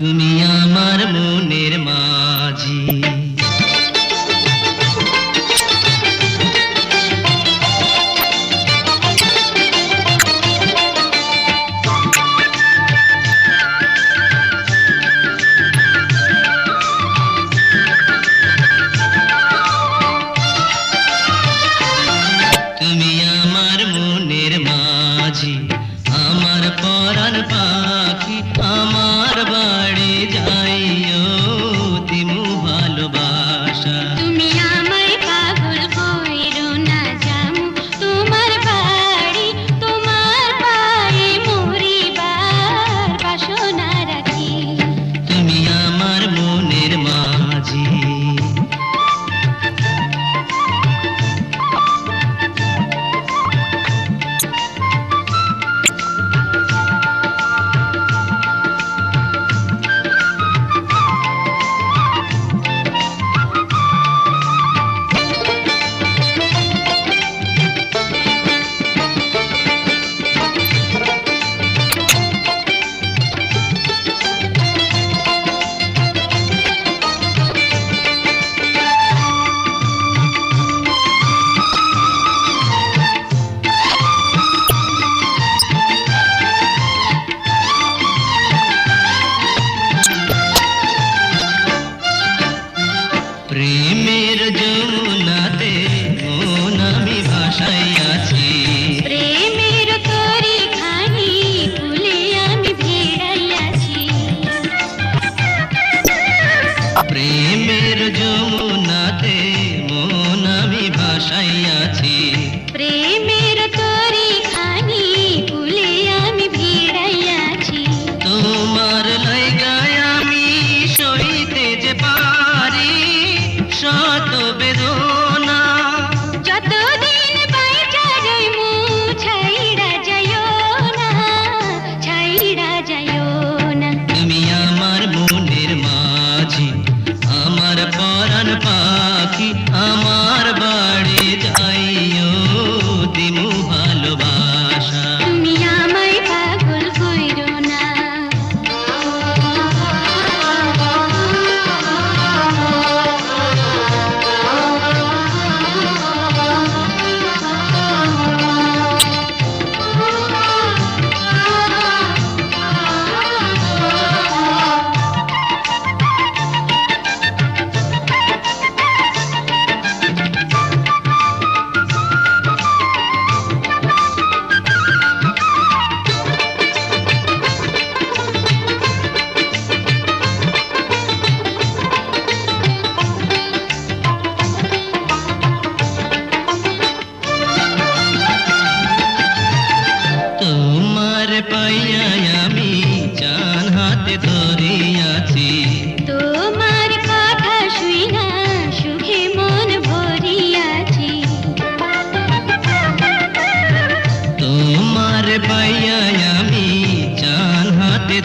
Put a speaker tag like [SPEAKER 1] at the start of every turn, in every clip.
[SPEAKER 1] তুমি আমার মনের মাঝি। তুমি আমার মনের মাঝি আমার পরাণ পা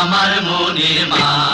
[SPEAKER 1] আমার মনের মা।